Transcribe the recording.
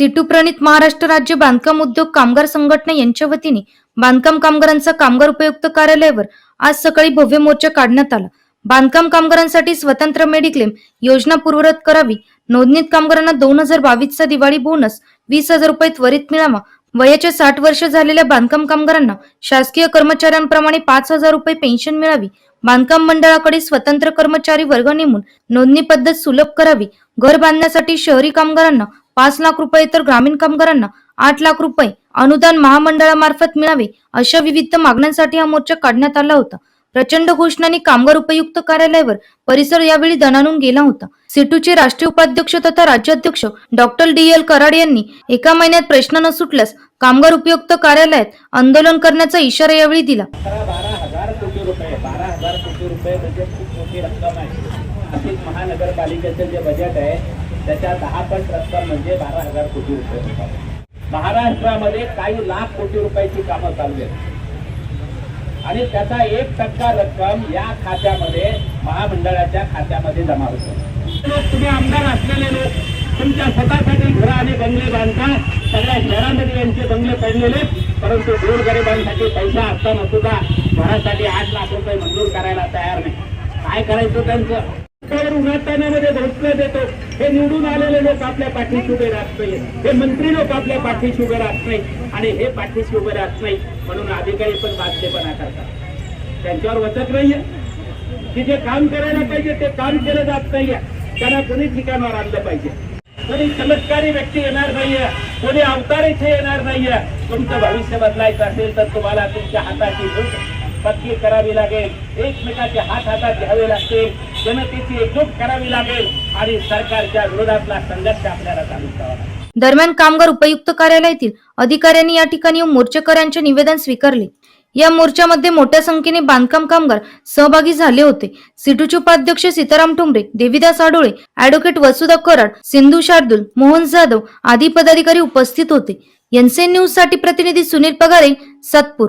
सिटू प्रणित महाराष्ट्र राज्य बांधकाम उद्योग कामगार संघटना यांच्या वतीने बांधकाम कामगारांचा कामगार उपयुक्त कार्यालयावर आज सकाळी भव्य मोर्चा काढण्यात आला. बांधकाम कामगारांसाठी स्वतंत्र मेडिक्लेम योजना पूर्वरत करावी. नोंदणीत कामगारांना दोन हजार बावीसचा दिवाळी बोनस वीस हजार रुपये त्वरित मिळावा. वयाच्या साठ वर्ष झालेल्या बांधकाम कामगारांना शासकीय कर्मचाऱ्यांप्रमाणे पाच हजार रुपये पेन्शन मिळावी. बांधकाम मंडळाकडे स्वतंत्र कर्मचारी वर्ग नेमून नोंदणी पद्धत सुलभ करावी. घर बांधण्यासाठी शहरी कामगारांना पाच लाख रुपये तर ग्रामीण कामगारांना आठ लाख रुपये अनुदान महामंडळामार्फत मिळावे अशा विविध मागण्यांसाठी हा मोर्चा काढण्यात आला होता. प्रचंड घोषणांनी कामगार उपयुक्त कार्यालयावर परिसर यावेळी दणानून गेला होता. सिटूचे राष्ट्रीय उपाध्यक्ष तथा राज्याध्यक्ष डॉक्टर डी. एल. कराड यांनी एका महिन्यात प्रश्न न सुटल्यास कामगार उपयुक्त कार्यालयात आंदोलन करण्याचा इशारा यावेळी दिला. महानगरपालिकेचं जे बजेट आहे त्याच्या दहा पट रक्कम म्हणजे बारा हजार कोटी रुपये होतात. महाराष्ट्रामध्ये काही लाख कोटी रुपयाची कामं चालू आहेत. आणि त्याचा एक टक्का रक्कम या खात्यामध्ये महामंडळाच्या खात्यामध्ये जमा होतो. तुम्ही आमदार असलेले लोक तुमच्या स्वतःसाठी घरं आणि बंगले बांधता सगळ्या शहरामध्ये यांचे बंगले पडलेले परंतु गोरगरिबांसाठी पैसा असताना सुद्धा घरासाठी आठ लाख रुपये मंजूर करायला तयार नाही. काय करायचं त्यांचं? त्यावर उन्हातानामध्ये घोषणा देतो. हे निवडून आलेले लोक आपल्या पाठीशी उभे राहत नाही. हे मंत्री लोक आपल्या पाठीशी उभे राहत नाही. आणि हे पाठीशी उभे राहत नाही म्हणून अधिकारी पण बाध्यपणा करतात. त्यांच्यावर वचक नाहीये. की जे काम करायला पाहिजे ते काम केलं जात नाहीये. त्यांना कोणी ठिकाणावर आणलं पाहिजे. कोणी चमत्कारी व्यक्ती येणार नाहीये. कोणी अवतार इथे येणार नाहीये. तुमचं भविष्य बदलायचं असेल तर तुम्हाला तुमच्या हाताची पक्की करावी लागेल. एकमेकाचे हात हातात घ्यावे लागतील. जनतेची एकजूट करावी लागेल. आणि सरकारच्या विरोधातला संघर्ष आपल्याला चालू करावा लागेल. दरम्यान कामगार उपयुक्त कार्यालयातील अधिकाऱ्यांनी या ठिकाणी मोर्चेकऱ्यांचे निवेदन स्वीकारले. या मोर्चामध्ये मोठ्या संख्येने बांधकाम कामगार सहभागी झाले होते. सिटूचे उपाध्यक्ष सीताराम ठुमरे देविदास आडोळे अॅडव्होकेट वसुधा कराड सिंधू शार्दूल मोहन जाधव आदी पदाधिकारी उपस्थित होते. एनसीएन न्यूजसाठी प्रतिनिधी सुनील पगारे सातपूर.